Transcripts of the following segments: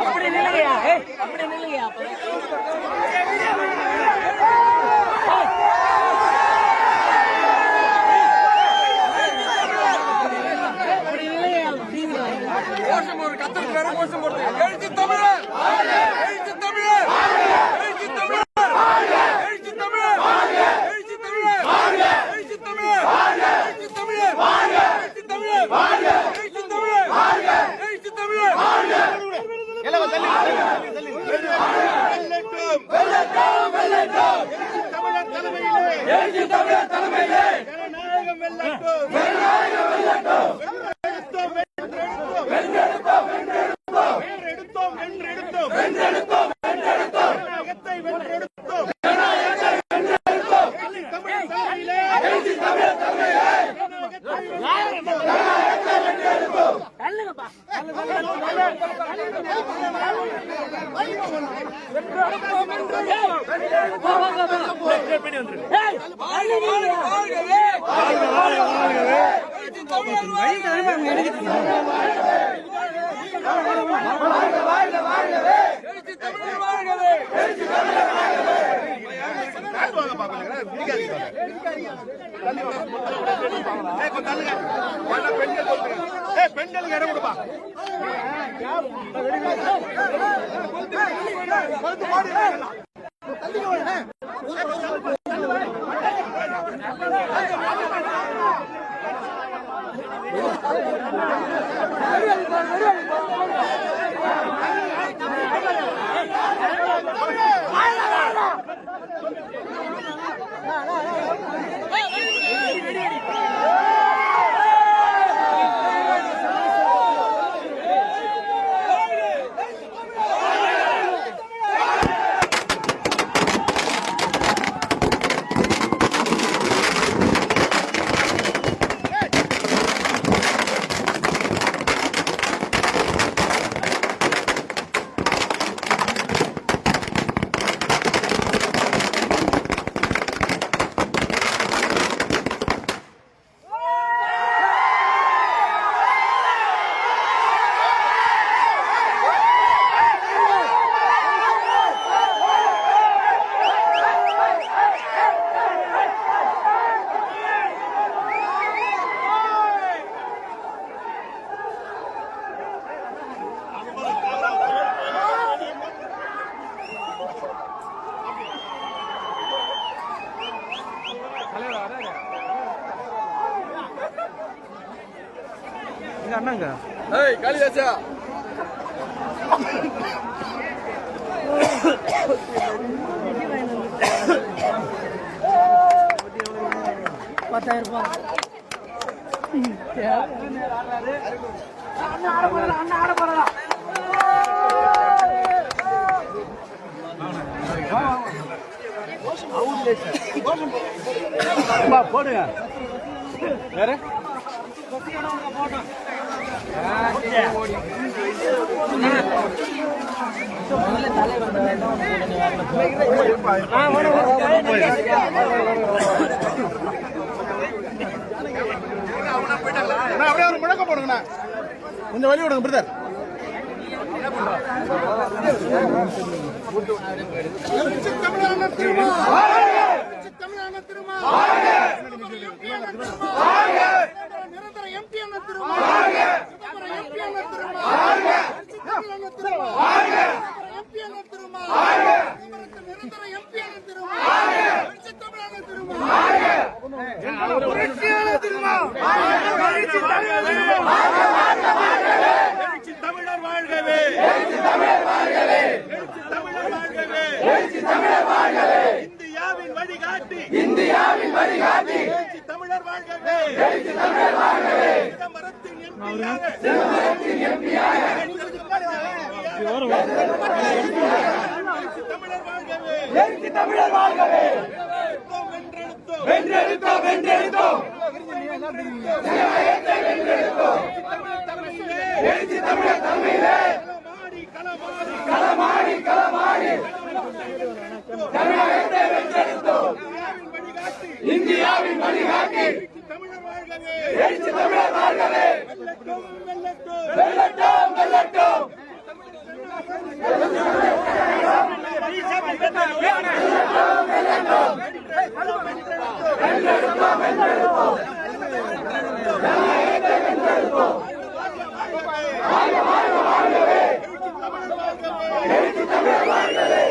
அப்படி நில்லையா அப்படி நில்லையா தமிழர் தலைமையிலே ஜனநாயகம் வெல்லட்டும். ஜனநாயகம் வெல்லட்டும். வென்றெடுத்தோம் வென்றெடுத்தோம். வென்றெடுத்தோம் வென்றெடுத்தோம். வென்றெடுத்தோம் வென்றெடுத்தோம். ஜனநாயகத்தை வென்றெடுத்தோம். எழுச்சி தமிழர் தலைமையிலே தமிழர் தலைமையிலே தள்ளுங்கப்பா. வா, பெண்கள் பெண்களுக்கு இடம் கொடுப்பா தள்ளி கொடுப்பா ஏய் காளிதாசா பத்தாயிரம் ரூபாய். அண்ணா ஆட போறா அண்ணா ஆட போறா போடுங்க. வேற? அண்ணா, அப்படியே ஒரு முழக்கம் போடுங்கண்ணா கொஞ்சம் வழி விடுங்க பிரதர் தமிழான ஆட்சி தமிழ்நாடு திருமா நிரந்தர எம்பி அண்ணன் திருமா சிதம்பரம் எம்பி அண்ணன் திருமா தமிழ் அண்ணன் திருமா எம்பி அண்ணன் திருமா நிரந்தர எம்பி அண்ணன் திருமா தமிழ் அண்ணன் திருமா எழுச்சி தமிழர் வாழ்கவே. தமிழர் வாழ்கவே. சிதம்பரத்தின் எம்பியாக. சிதம்பரத்தின் எம்பியாக. தமிழர் வாழ்கவே. தமிழர் வாழ்கவே. வென்றெடுத்தோம் வென்றெடுத்தோம். வென்றெடுத்தோம் தமிழர் களமாடி களமாடி. களமாடி தமிழகத்தை வென்றெடுத்தோம். இந்தியாவின் வழிகாட்டி. தமிழர் வாழ்கவே எழுச்சி தமிழர் வாழ்கவே வெல்லட்டும் வெல்லட்டும். வெல்லட்டும். வெல்லட்டும் வென்றெடுப்போம் வென்றெடுப்போம் வென்றெடுப்போம் வாழ்க வாழ்க வாழ்கவே எழுச்சி தமிழர் வாழ்கவே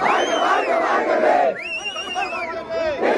வாழ்க வாழ்க வாழ்கவே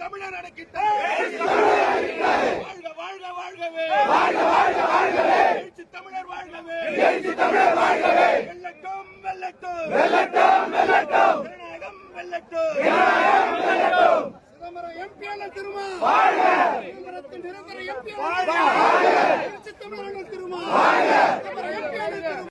தமிழர் அடக்கிட்டார். வாழ்க வாழ்க வாழ்கவே வாழ்க வாழ்க வாழ்கவே. தமிழர் வாழ்கவே தமிழர் வாழ்கவே. வெல்லட்டும் வெல்லட்டும் வெல்லட்டும் வெல்லட்டும் கர்நாடகம் வெல்லட்டும் வெல்லட்டும் சிதம்பரம் எம்பி அல்ல திருமா. வாழ்க சிதம்பரத்தின் நிரந்தர எம்பி வாழ்க தமிழர்கள் திருமா. வாழ்க சிதம்பரம் எம்பி அல்ல திருமா.